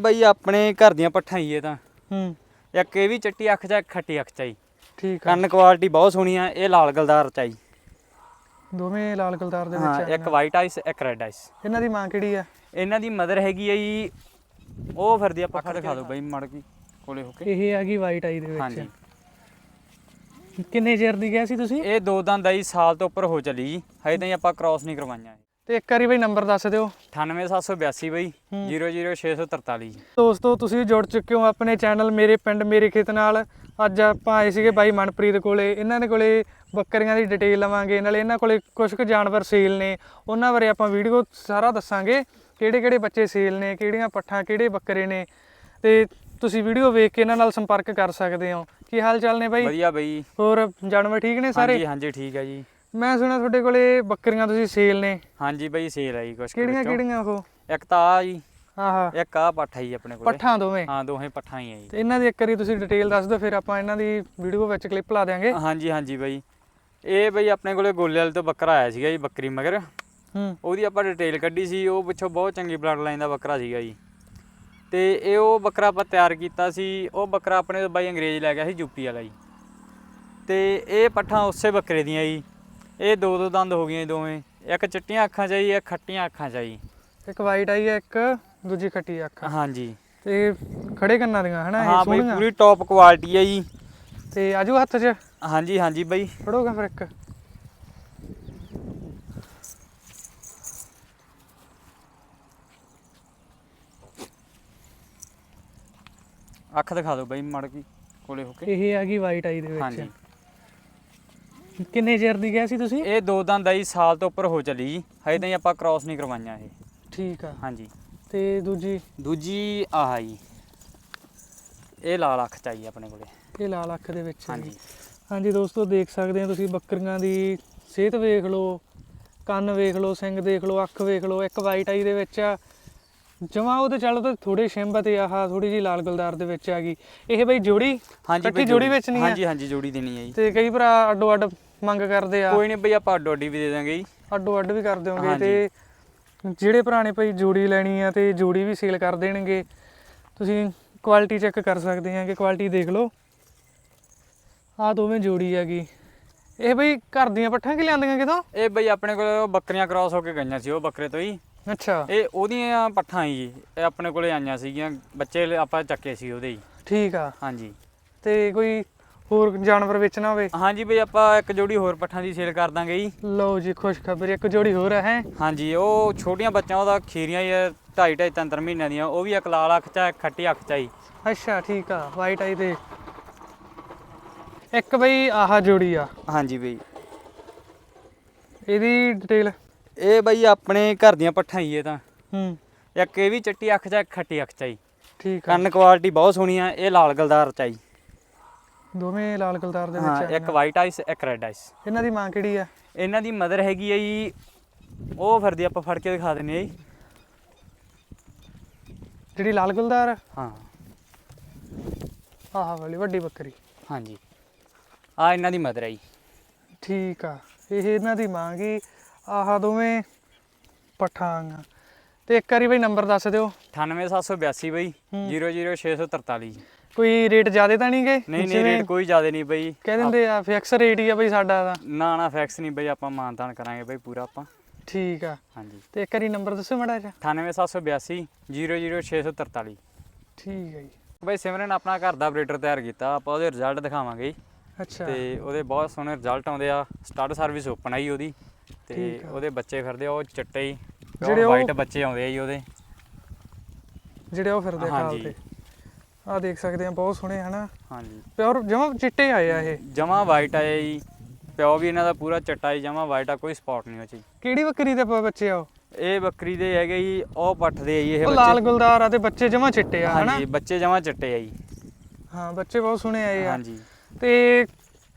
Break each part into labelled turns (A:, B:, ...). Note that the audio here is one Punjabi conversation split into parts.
A: ਬਈ ਆਪਣੇ ਘਰ ਦੀਆਂ ਪੱਠਾਂ ਹੀ ਇਹ ਤਾਂ।
B: ਹੂੰ।
A: ਇੱਕ ਇਹ ਵੀ ਚਿੱਟੀ ਅੱਖ ਚ ਇੱਕ ਖੱਟੀ ਅੱਖ ਚ ਆਈ
B: ਠੀਕ ਆ।
A: ਕੰਨ ਕੁਆਲਿਟੀ ਬਹੁਤ ਸੋਹਣੀ ਆ ਇਹ ਲਾਲ ਗਲਦਾਰ ਚ ਆਈ
B: ਦੋਵੇਂ ਲਾਲ ਗਲਦਾਰ ਦੇ
A: ਹਾਂ
B: ਵਿੱਚ
A: ਇੱਕ ਵਾਈਟ ਆਈਸ ਇੱਕ ਰੈਡ ਆਈਸ
B: ਇਹਨਾਂ ਦੀ ਮਾਂ ਕਿਹੜੀ ਆ?
A: ਇਹਨਾਂ ਦੀ ਮਦਰ ਹੈਗੀ ਆ ਜੀ ਉਹ ਫਿਰਦੀ ਆ ਪੱਖਾ ਦਿਖਾ ਦਿਓ ਬਈ ਮੜ ਗਈ ਕੋਲੇ ਹੋ ਕੇ।
B: ਇਹ ਹੈਗੀ ਵਾਈਟ ਆਈ ਦੇ
A: ਹਾਂਜੀ।
B: ਵਿੱਚ ਕਿੰਨੇ ਚਿਰ ਦੀ ਗਿਆ ਸੀ ਤੁਸੀਂ?
A: ਇਹ ਦੋ ਦੰਦ ਆਈ ਸਾਲ ਤੋਂ ਉੱਪਰ ਹੋ ਚਲੀ ਜੀ। ਹਜੇ ਤਾਈਂ ਆਪਾਂ ਕ੍ਰਾਸ ਨਹੀਂ ਕਰਵਾਈਆਂ।
B: ਤੇ ਇੱਕ ਵਾਰੀ ਬਈ ਨੰਬਰ ਦੱਸ ਦਿਓ।
A: 98782 ਬਈ
B: ਹੂੰ।
A: 00643
B: ਦੋਸਤੋ ਤੁਸੀਂ ਜੁੜ ਚੁੱਕੇ ਹੋ ਆਪਣੇ ਚੈਨਲ ਮੇਰੇ ਪਿੰਡ ਮੇਰੇ ਖੇਤ ਨਾਲ। ਅੱਜ ਆਪਾਂ ਆਏ ਸੀਗੇ ਬਾਈ ਮਨਪ੍ਰੀਤ ਕੋਲੇ। ਇਹਨਾਂ ਦੇ ਕੋਲੇ ਬੱਕਰੀਆਂ ਦੀ ਡਿਟੇਲ ਲਵਾਂਗੇ। ਨਾਲੇ ਇਹਨਾਂ ਕੋਲੇ ਕੁਝ ਕੁ ਜਾਨਵਰ ਸੇਲ ਨੇ। ਉਹਨਾਂ ਬਾਰੇ ਆਪਾਂ ਵੀਡੀਓ ਸਾਰਾ ਦੱਸਾਂਗੇ। ਕਿਹੜੇ ਕਿਹੜੇ ਬੱਚੇ ਸੇਲ ਨੇ ਕਿਹੜੀਆਂ ਪੱਠਾਂ ਕਿਹੜੇ ਬੱਕਰੇ ਨੇ। ਤੇ ਤੁਸੀਂ ਵੀਡੀਓ ਵੇਖ ਕੇ ਇਹਨਾਂ ਨਾਲ ਸੰਪਰਕ ਕਰ ਸਕਦੇ ਹੋ। ਕੀ ਹਾਲ ਚਾਲ ਨੇ ਬਾਈ?
A: ਵਧੀਆ ਬਈ।
B: ਹੋਰ ਜਾਨਵਰ ਠੀਕ ਨੇ ਸਾਰੇ?
A: ਹਾਂਜੀ ਹਾਂਜੀ ਠੀਕ ਹੈ ਜੀ।
B: ਮੈਂ ਸੁਣਿਆ ਤੁਹਾਡੇ ਕੋਲੇ ਬੱਕਰੀਆਂ ਤੁਸੀਂ ਸੇਲ ਨੇ।
A: ਹਾਂਜੀ ਬਈ ਸੇਲ ਆਈ ਕੁਛ ਕੁ
B: ਕਿਹੜੀਆਂ
A: ਵਿੱਚੋਂ।
B: ਕਿਹੜੀਆਂ ਉਹ?
A: ਇੱਕ ਤਾਂ ਆ ਜੀ।
B: ਆਹਾ
A: ਇੱਕ ਆ ਪੱਠਾ ਹੀ ਆਪਣੇ ਕੋਲੇ।
B: ਪੱਠਾਂ ਦੋਵੇਂ?
A: ਹਾਂ ਦੋਹੇ ਪੱਠਾਂ ਹੀ ਆ ਜੀ।
B: ਤੇ ਇਹਨਾਂ ਦੀ ਇੱਕ ਵਾਰੀ ਤੁਸੀਂ ਡਿਟੇਲ ਦੱਸ ਦਿਓ ਫਿਰ ਆਪਾਂ ਇਹਨਾਂ ਦੀ ਵੀਡੀਓ ਵਿੱਚ ਕਲਿੱਪ ਲਾ ਦਿਆਂਗੇ।
A: ਹਾਂਜੀ ਹਾਂਜੀ ਬਈ। ਇਹ ਬਈ ਆਪਣੇ ਕੋਲੇ ਗੋਲੇ ਵਾਲੇ ਤੋਂ ਬੱਕਰਾ ਆਇਆ ਸੀਗਾ ਜੀ ਬੱਕਰੀ ਮਗਰ।
B: ਹੂੰ।
A: ਉਹਦੀ ਆਪਾਂ ਡਿਟੇਲ ਕੱਢੀ ਸੀ ਉਹ ਪਿੱਛੋਂ ਬਹੁਤ ਚੰਗੀ ਬਲੱਡ ਲਾਈਨ ਦਾ ਬੱਕਰਾ ਸੀਗਾ ਜੀ। ਤੇ ਇਹ ਉਹ ਬੱਕਰਾ ਆਪਾਂ ਤਿਆਰ ਕੀਤਾ ਸੀ ਉਹ ਬੱਕਰਾ ਆਪਣੇ ਤੋਂ ਬਾਈ ਅੰਗਰੇਜ਼ ਲੈ ਗਿਆ ਸੀ ਯੂਪੀ ਵਾਲਾ ਜੀ। ਤੇ ਇਹ ਪੱਠਾਂ ਉਸੇ ਬੱਕਰੇ ਦੀਆਂ ਜੀ। ਇਹ ਦੋ ਦੋ ਦੰਦ ਹੋ ਗਈਆਂ ਜੀ ਦੋਵੇਂ। ਇੱਕ ਚਿੱਟੀਆਂ ਅੱਖਾਂ ਚ ਆ ਜੀ ਇੱਕ ਖੱਟੀਆਂ ਅੱਖਾਂ ਚ ਆ ਜੀ।
B: ਇੱਕ ਵਾਈਟ ਆਈ ਹੈ ਇੱਕ ਦੂਜੀ ਖੱਟੀ ਅੱਖ।
A: ਹਾਂਜੀ।
B: ਤੇ ਖੜੇ ਕੰਨਾਂ ਦੀਆਂ ਹਨਾ
A: ਹਾਂ
B: ਇਹ
A: ਬਈ
B: ਸੋਹਣੀਆਂ?
A: ਪੂਰੀ ਟੌਪ ਕੁਆਲਿਟੀ ਹੈ ਜੀ।
B: ਤੇ ਆਜੂ ਹੱਥ 'ਚ।
A: ਹਾਂਜੀ ਹਾਂਜੀ ਬਈ।
B: ਫੜੋਗਾ ਫਿਰ ਇੱਕ।
A: ਅੱਖ ਦਿਖਾ ਦਿਓ ਬਈ ਮੜ ਗਈ ਕੋਲੇ ਹੋ ਕੇ।
B: ਇਹ ਹੈਗੀ ਵਾਈਟ ਆਈ ਦੇ
A: ਹਾਂਜੀ।
B: ਵਿੱਚ ਕਿੰਨੇ ਚਿਰ ਦੀ ਗਿਆ ਸੀ ਤੁਸੀਂ?
A: ਇਹ ਦੋ ਦੰਦ ਆਈ ਸਾਲ ਤੋਂ ਉੱਪਰ ਹੋ ਚਲੀ ਜੀ। ਹਜੇ ਤਾਈਂ ਆਪਾਂ ਕ੍ਰਾਸ ਨਹੀਂ ਕਰਵਾਈਆਂ ਇਹ।
B: ਠੀਕ ਆ।
A: ਹਾਂਜੀ।
B: ਤੇ ਦੂਜੀ?
A: ਦੂਜੀ ਆਹ ਜੀ। ਇਹ ਲਾਲ ਅੱਖ ਚਾਹੀਏ ਆਪਣੇ ਕੋਲੇ।
B: ਇਹ ਲਾਲ ਅੱਖ ਦੇ ਵਿੱਚ।
A: ਹਾਂਜੀ।
B: ਹਾਂਜੀ ਦੋਸਤੋ ਦੇਖ ਸਕਦੇ ਹੋ ਤੁਸੀਂ ਬੱਕਰੀਆਂ ਦੀ ਸਿਹਤ ਵੇਖ ਲਓ ਕੰਨ ਵੇਖ ਲਓ ਸਿੰਗ ਦੇਖ ਲਓ ਅੱਖ ਵੇਖ ਲਓ ਇੱਕ ਵਾਈਟ ਆਈ ਦੇ ਵਿੱਚ ਆ। ਜਮਾ ਉਹਦੇ ਚੱਲ ਤਾਂ ਥੋੜੇ ਸ਼ਿੰਬ ਤੇ ਆਹ ਥੋੜੀ ਜੀ ਲਾਲ ਗੁਲਦਾਰ ਦੇ ਵਿੱਚ ਆ ਗਈ। ਇਹ ਬਈ ਜੋੜੀ?
A: ਹਾਂਜੀ
B: ਇਕੱਠੀ
A: ਬਈ
B: ਜੋੜੀ। ਵੇਚਣੀ ਆ?
A: ਹਾਂਜੀ ਹਾਂਜੀ ਜੋੜੀ ਦੇਣੀ ਹੈ ਜੀ।
B: ਤੇ ਕਈ ਭਰਾ ਅੱਡੋ ਅੱਡ ਮੰਗ ਕਰਦੇ ਆ।
A: ਕੋਈ ਨਹੀਂ ਬਈ ਆਪਾਂ ਡੋਡੀ ਵੀ ਦੇ ਦਾਂਗੇ ਜੀ।
B: ਅੱਡੋ ਅੱਡ ਵੀ ਕਰ ਦਿਓਗੇ। ਤੇ ਜਿਹੜੇ ਨੇ ਭਈ ਜੋੜੀ ਲੈਣੀ ਆ ਤੇ ਜੋੜੀ ਵੀ ਸੇਲ ਕਰ ਦੇਣਗੇ ਤੁਸੀਂ ਕੁਆਲਿਟੀ ਚੈੱਕ ਕਰ ਸਕਦੇ ਆ ਕਿ ਕੁਆਲਿਟੀ ਦੇਖ ਲਓ। ਆ ਦੋਵੇਂ ਜੋੜੀ ਹੈਗੀ। ਇਹ ਬਈ ਘਰ ਦੀਆਂ ਪੱਠਾਂ ਕਿ ਲਿਆਂਦੀਆਂ ਕਿਤੋਂ?
A: ਇਹ ਬਈ ਆਪਣੇ ਕੋਲ ਬੱਕਰੀਆਂ ਕ੍ਰਾਸ ਹੋ ਕੇ ਗਈਆਂ ਸੀ ਉਹ ਬੱਕਰੇ ਤੋਂ ਹੀ
B: ਅੱਛਾ।
A: ਇਹ ਉਹਦੀਆਂ ਪੱਠਾਂ ਹੀ ਜੀ ਇਹ ਆਪਣੇ ਕੋਲੇ ਆਈਆਂ ਸੀਗੀਆਂ ਬੱਚੇ ਆਪਾਂ ਚੱਕੇ ਸੀ ਉਹਦੇ ਹੀ
B: ਠੀਕ ਆ।
A: ਹਾਂਜੀ।
B: ਤੇ ਕੋਈ ਹੋਰ ਜਾਨਵਰ ਵੇਚਣਾ ਹੋਵੇ।
A: ਹਾਂਜੀ ਬਈ ਆਪਾਂ ਇੱਕ ਜੋੜੀ ਹੋਰ ਪੱਠਾਂ ਦੀ ਸੇਲ ਕਰ ਦਾਂਗੇ ਜੀ।
B: ਲਓ ਜੀ ਖੁਸ਼ਖਬਰੀ ਇੱਕ ਜੋੜੀ ਹੋਰ ਹੈ।
A: ਹਾਂਜੀ ਉਹ ਛੋਟੀਆਂ ਬੱਚਿਆਂ ਉਹਦਾ ਖੀਰੀਆਂ ਹੀ ਢਾਈ ਢਾਈ ਤਿੰਨ ਤਿੰਨ ਮਹੀਨਿਆਂ ਦੀਆਂ ਉਹ ਵੀ ਇੱਕ ਲਾਲ ਅੱਖ ਚ ਖੱਟੀ ਅੱਖ ਚ ਆਈ
B: ਅੱਛਾ ਠੀਕ ਆ ਵਾਈਟ ਆਈ ਤੇ। ਇੱਕ ਬਈ ਆਹ ਜੋੜੀ ਆ।
A: ਹਾਂਜੀ ਬਈ।
B: ਇਹਦੀ ਡਿਟੇਲ
A: ਇਹ ਬਈ ਆਪਣੇ ਘਰ ਦੀਆਂ ਪੱਠਾਂ ਹੀ ਇਹ ਤਾਂ।
B: ਹੂੰ।
A: ਇੱਕ ਇਹ ਵੀ ਚਿੱਟੀ ਅੱਖ ਚ ਖੱਟੀ ਅੱਖ ਚ ਆਈ
B: ਠੀਕ ਆ।
A: ਕੰਨ ਕੁਆਲਿਟੀ ਬਹੁਤ ਸੋਹਣੀ ਆ ਇਹ ਲਾਲ ਗਲਦਾਰ ਚ ਆਈ
B: ਦੋਵੇਂ ਲਾਲ ਗੁਲਦਾਰ ਦੇ
A: ਹਾਂ
B: ਵਿੱਚ
A: ਇੱਕ। ਵਾਈਟ ਆਈਸ ਇੱਕ ਰੈਡ ਆਈਸ
B: ਇਹਨਾਂ ਦੀ ਮਾਂ ਕਿਹੜੀ ਆ?
A: ਇਹਨਾਂ ਦੀ ਮਦਰ ਹੈਗੀ ਆ ਜੀ ਉਹ ਫਿਰਦੀ ਆਪਾਂ ਫੜ ਕੇ ਦਿਖਾ ਦਿੰਨੇ ਆ ਜੀ।
B: ਜਿਹੜੀ ਲਾਲ ਗੁਲਦਾਰ ਆ?
A: ਹਾਂ।
B: ਆਹ ਵਾਲੀ ਵੱਡੀ ਬੱਕਰੀ।
A: ਹਾਂਜੀ। ਆ ਇਹਨਾਂ ਦੀ ਮਦਰ ਹੈ ਜੀ।
B: ਠੀਕ ਆ ਇਹ ਇਹਨਾਂ ਦੀ ਮਾਂ ਗੀ ਆਹ ਦੋਵੇਂ ਪਠਾਂਗਾ ਤੇ ਇੱਕ ਵਾਰੀ ਬਈ ਨੰਬਰ ਦੱਸ ਦਿਓ।
A: 98782 ਬਈ
B: ਹੂੰ।
A: 00643
B: ਕੋਈ ਰੇਟ ਜ਼ਿਆਦੇ ਤਾਂ ਨਹੀਂ ਗਏ
A: ਨਹੀਂ ਨਹੀਂ ਰੇਟ ਕੋਈ ਜ਼ਿਆਦਾ ਨਹੀਂ ਬਈ।
B: ਕਹਿ ਦਿੰਦੇ ਆ ਫਿਕਸ ਰੇਟ ਹੀ ਆ ਬਈ ਸਾਡਾ ਦਾ
A: ਨਾ ਨਾ ਫੈਕਸ ਨਹੀਂ ਬਈ ਆਪਾਂ ਮਾਨਤਾਨ ਕਰਾਂਗੇ ਬਈ ਪੂਰਾ ਆਪਾਂ।
B: ਠੀਕ ਆ।
A: ਹਾਂਜੀ।
B: ਤੇ ਇੱਕ ਵਾਰੀ ਨੰਬਰ ਦੱਸੋ ਮੜਾ ਜਾ
A: 98782 00643
B: ਠੀਕ ਹੈ ਜੀ।
A: ਬਈ ਸਿਮਰਨ ਆਪਣਾ ਘਰ ਦਾ ਬਰੀਡਰ ਤਿਆਰ ਕੀਤਾ ਆਪਾਂ ਉਹਦੇ ਰਿਜ਼ਲਟ ਦਿਖਾਵਾਂਗੇ ਜੀ।
B: ਅੱਛਾ।
A: ਤੇ ਉਹਦੇ ਬਹੁਤ ਸੋਹਣੇ ਰਿਜ਼ਲਟ ਆਉਂਦੇ ਆ ਸਟਾਰਟ ਸਰਵਿਸ ਓਪਨ ਆਈ ਉਹਦੀ। ਤੇ। ਉਹਦੇ ਬੱਚੇ ਫਿਰਦੇ ਉਹ ਚਿੱਟੇ
B: ਜਿਹੜੇ
A: ਵਾਈਟ ਬੱਚੇ ਆਉਂਦੇ ਆ ਜੀ ਉਹਦੇ।
B: ਜਿਹੜੇ ਉਹ ਫਿਰਦੇ
A: ਹਾਂਜੀ।
B: ਤੇ ਆ ਦੇਖ ਸਕਦੇ ਆ ਬਹੁਤ ਸੋਹਣੇ ਹਨਾ?
A: ਹਾਂਜੀ।
B: ਪਿਓਰ ਜਮਾ ਚਿੱਟੇ ਆਏ ਆ ਇਹ।
A: ਜਮਾ ਵਾਈਟ ਆਇਆ ਜੀ। ਪਿਓ ਵੀ ਇਹਨਾਂ ਦਾ ਪੂਰਾ ਚਿੱਟਾ ਜੀ ਜਮਾ ਵਾਈਟ ਆ ਕੋਈ ਸਪੌਟ ਨਹੀਂ ਉਹ 'ਚ।
B: ਕਿਹੜੀ ਬੱਕਰੀ ਦੇ ਪ- ਬੱਚੇ ਆ ਉਹ?
A: ਇਹ ਬੱਕਰੀ ਦੇ ਹੈਗੇ ਜੀ ਉਹ ਪੱਠ ਦੇ ਆ ਜੀ ਇਹ
B: ਉਹ ਲਾਲ
A: ਬੱਚੇ
B: ਗੁਲਦਾਰ ਆ ਤੇ ਬੱਚੇ ਜਮਾ ਚਿੱਟੇ ਆ ਹਨਾ?
A: ਹਾਂਜੀ ਬੱਚੇ ਜਮਾ ਚਿੱਟੇ ਆ ਜੀ।
B: ਹਾਂ ਬੱਚੇ ਬਹੁਤ ਸੋਹਣੇ ਆਏ ਆ।
A: ਹਾਂਜੀ।
B: ਤੇ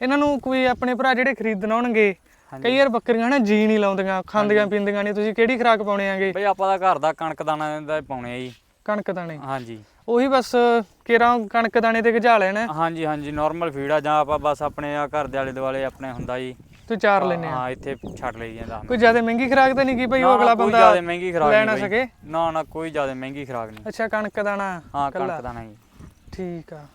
B: ਇਹਨਾਂ ਨੂੰ ਕੋਈ ਆਪਣੇ ਭਰਾ ਜਿਹੜੇ ਖਰੀਦਣ ਆਉਣਗੇ
A: ਹਾਂਜੀ।
B: ਕਈ ਵਾਰ ਬੱਕਰੀਆਂ ਹਨਾ ਜੀ ਨਹੀਂ ਲਾਉਂਦੀਆਂ ਖਾਂਦੀਆਂ ਪੀਂਦੀਆਂ ਨਹੀਂ ਤੁਸੀਂ ਕਿਹੜੀ ਖੁਰਾਕ ਪਾਉਣੇ ਆਗੇ
A: ਬਈ ਆਪਾਂ ਦਾ ਘਰ ਦਾ ਕਣਕ ਦਾਣਾ ਦਾ ਪਾਉਣੇ ਆ ਜੀ।
B: ਕਣਕ ਦਾਣੇ।
A: ਹਾਂਜੀ।
B: ਉਹੀ ਬਸ ਕੇਰਾਂ ਕਣਕ ਦਾਣੇ ਤੇ ਗਜਾ ਲੈਣਾ।
A: ਹਾਂਜੀ ਹਾਂਜੀ ਨਾਰਮਲ ਫੀਡ ਆ ਜਾਂ ਆਪਾਂ ਬਸ ਆਪਣੇ ਆ ਘਰ ਦੇ ਆਲੇ ਦੁਆਲੇ ਆਪਣੇ ਹੁੰਦਾ ਜੀ।
B: ਤੇ ਚਾਰ ਲੈਨੇ ਆ।
A: ਹਾਂ ਇੱਥੇ ਛੱਡ ਲਈ ਜਾਂਦਾ।
B: ਕੋਈ ਜ਼ਿਆਦਾ ਮਹਿੰਗੀ ਖਰਾਕ ਤਾਂ ਨਹੀਂ ਕੀ ਭਾਈ ਉਹ ਅਗਲਾ
A: ਕੋਈ
B: ਬੰਦਾ
A: ਜ਼ਿਆਦਾ ਮਹਿੰਗੀ ਖਰਾਕ
B: ਲੈ
A: ਨਹੀਂ
B: ਨਾ
A: ਬਈ।
B: ਸਕੇ?
A: ਨਾ ਨਾ ਕੋਈ ਜ਼ਿਆਦਾ ਮਹਿੰਗੀ ਖਰਾਕ ਨਹੀਂ।
B: ਅੱਛਾ ਕਣਕ ਦਾਣਾ
A: ਹਾਂ। ਕਣਕ ਦਾ ਨਹੀਂ
B: ਠੀਕ ਆ।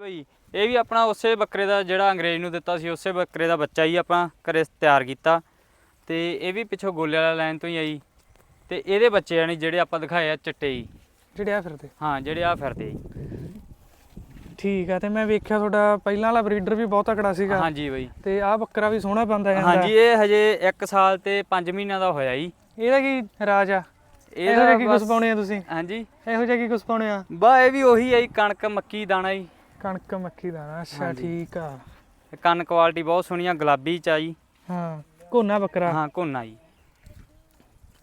A: ਬਈ ਇਹ ਵੀ ਆਪਣਾ ਉਸੇ ਬੱਕਰੇ ਦਾ ਜਿਹੜਾ ਅੰਗਰੇਜ਼ ਨੂੰ ਦਿੱਤਾ ਸੀ ਉਸੇ ਬੱਕਰੇ ਦਾ ਬੱਚਾ ਹੀ ਆਪਾਂ ਘਰੇ ਤਿਆਰ ਕੀਤਾ। ਤੇ ਇਹ ਵੀ ਪਿੱਛੋਂ ਗੋਲੇ ਵਾਲਾ ਲਾਈਨ ਤੋਂ ਹੀ ਆਈ। ਤੇ ਇਹਦੇ ਬੱਚੇ ਆ ਨੀ ਜਿਹੜੇ ਆਪਾਂ ਦਿਖਾਏ ਆ ਚਿੱਟੇ ਹੀ
B: ਜਿਹੜੇ ਆ ਫਿਰਦੇ।
A: ਹਾਂ ਜਿਹੜੇ ਆ ਫਿਰਦੇ ਜੀ।
B: ਠੀਕ ਆ ਤੇ ਮੈਂ ਵੇਖਿਆ ਤੁਹਾਡਾ ਪਹਿਲਾਂ ਵਾਲਾ ਬਰੀਡਰ ਵੀ ਬਹੁਤ ਤਕੜਾ ਸੀਗਾ।
A: ਹਾਂਜੀ ਬਈ।
B: ਤੇ ਆਹ ਬੱਕਰਾ ਵੀ ਸੋਹਣਾ ਬੰਦਾ ਜਾਂਦਾ।
A: ਹਾਂਜੀ ਇਹ ਹਜੇ 1 ਸਾਲ ਤੇ 5 ਮਹੀਨਿਆਂ ਦਾ ਹੋਇਆ ਜੀ।
B: ਇਹਦਾ ਕੀ ਰਾਜ ਆ? ਇਹੋ
A: ਇਹਦਾ
B: ਜਿਹਾ ਕੀ ਕੁਝ ਪਾਉਣੇ ਆ ਤੁਸੀਂ?
A: ਹਾਂਜੀ।
B: ਇਹੋ ਜਿਹਾ ਕੀ ਕੁਝ ਪਾਉਣੇ ਆ?
A: ਬਾ ਇਹ ਵੀ ਉਹੀ ਹੈ ਜੀ ਕਣਕ ਮੱਕੀ ਦਾਣਾ ਜੀ।
B: ਕਣਕ ਮੱਕੀ ਦਾਣਾ। ਅੱਛਾ। ਠੀਕ ਆ।
A: ਕੰਨ ਕੁਆਲਿਟੀ ਬਹੁਤ ਸੋਹਣੀਆਂ ਗੁਲਾਬੀ ਚ ਆ ਜੀ।
B: ਹਾਂ ਕੋਨਾ ਬੱਕਰਾ।
A: ਹਾਂ ਕੋਨਾ ਜੀ।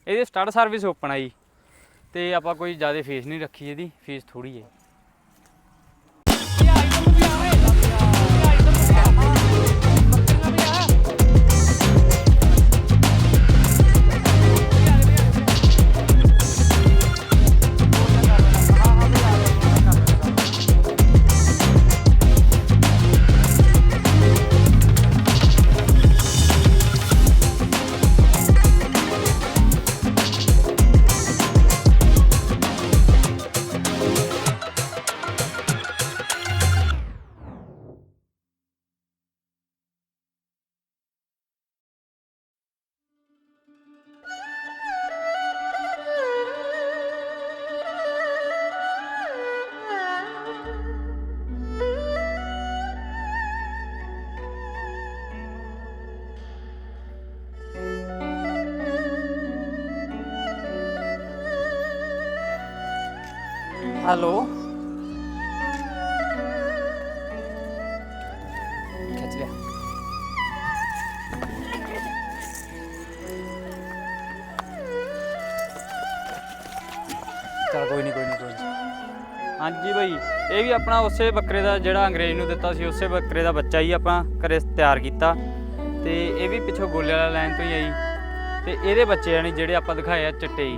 A: ਇਹਦੀ ਸਟਾਰਟ ਸਰਵਿਸ ਓਪਨ ਆ ਜੀ। ਤੇ ਆਪਾਂ ਕੋਈ ਜ਼ਿਆਦਾ ਫੀਸ ਨਹੀਂ ਰੱਖੀ ਇਹਦੀ ਫੀਸ ਥੋੜੀ ਹੈ। ਲਿਆ ਚਲ ਕੋਈ ਨਹੀਂ ਕੋਈ ਨਹੀਂ ਕੋਈ ਨੀ। ਹਾਂਜੀ ਭਾਈ ਇਹ ਵੀ ਆਪਣਾ ਉਸੇ ਬੱਕਰੇ ਦਾ ਜਿਹੜਾ ਅੰਗਰੇਜ਼ ਨੂੰ ਦਿੱਤਾ ਸੀ ਉਸੇ ਬੱਕਰੇ ਦਾ ਬੱਚਾ ਹੀ ਆਪਾਂ ਘਰੇ ਤਿਆਰ ਕੀਤਾ। ਤੇ ਇਹ ਵੀ ਪਿੱਛੋਂ ਗੋਲੇ ਵਾਲਾ ਲਾਈਨ ਤੋਂ ਹੀ ਆਈ। ਤੇ ਇਹਦੇ ਬੱਚੇ ਆ ਨੀ ਜਿਹੜੇ ਆਪਾਂ ਦਿਖਾਏ ਆ ਚਿੱਟੇ ਹੀ।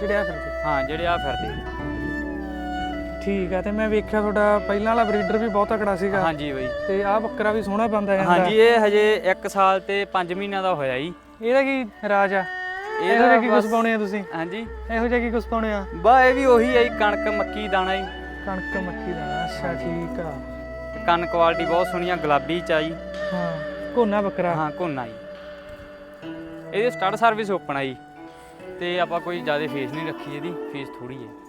B: ਜਿਹੜੇ ਆ ਫਿਰਦੇ।
A: ਹਾਂ ਜਿਹੜੇ ਆ ਫਿਰਦੇ।
B: ਠੀਕ ਆ ਤੇ ਮੈਂ ਵੇਖਿਆ ਤੁਹਾਡਾ ਪਹਿਲਾਂ ਵਾਲਾ ਬਰੀਡਰ ਵੀ ਬਹੁਤ ਤਕੜਾ ਸੀਗਾ।
A: ਹਾਂਜੀ ਬਾਈ।
B: ਤੇ ਆਹ ਬੱਕਰਾ ਵੀ ਸੋਹਣਾ ਬੰਦਾ ਜਾਂਦਾ।
A: ਹਾਂਜੀ ਇਹ ਹਜੇ 1 ਸਾਲ ਤੇ 5 ਮਹੀਨਿਆਂ ਦਾ ਹੋਇਆ ਜੀ।
B: ਇਹਦਾ ਕੀ ਰਾਜ ਆ? ਇਹੋ ਜਿਹਾ ਕੀ
A: ਬਸ-
B: ਪਾਉਣੇ ਆ ਤੁਸੀਂ?
A: ਹਾਂਜੀ।
B: ਇਹੋ ਜਿਹਾ ਕੀ ਕੁਝ ਪਾਉਣੇ ਆ?
A: ਬਾ ਇਹ ਵੀ ਉਹੀ ਹੈ ਜੀ, ਕਣਕ ਮੱਕੀ ਦਾਣਾ ਜੀ।
B: ਕਣਕ ਮੱਕੀ ਦਾਣਾ ਅੱਛਾ ਠੀਕ ਆ।
A: ਕੰਨ ਕੁਆਲਿਟੀ ਬਹੁਤ ਸੋਹਣੀਆਂ ਗੁਲਾਬੀ ਚ ਆ ਜੀ।
B: ਹਾਂ ਕੋਨਾ ਬੱਕਰਾ।
A: ਹਾਂ ਕੋਨਾ ਜੀ। ਇਹਦੀ ਸਟਾਰਟ ਸਰਵਿਸ ਓਪਨ ਆ ਜੀ। ਤੇ ਆਪਾਂ ਕੋਈ ਜ਼ਿਆਦਾ ਫੀਸ ਨਹੀਂ ਰੱਖੀ ਇਹਦੀ ਫੀਸ ਥੋੜੀ ਹੈ।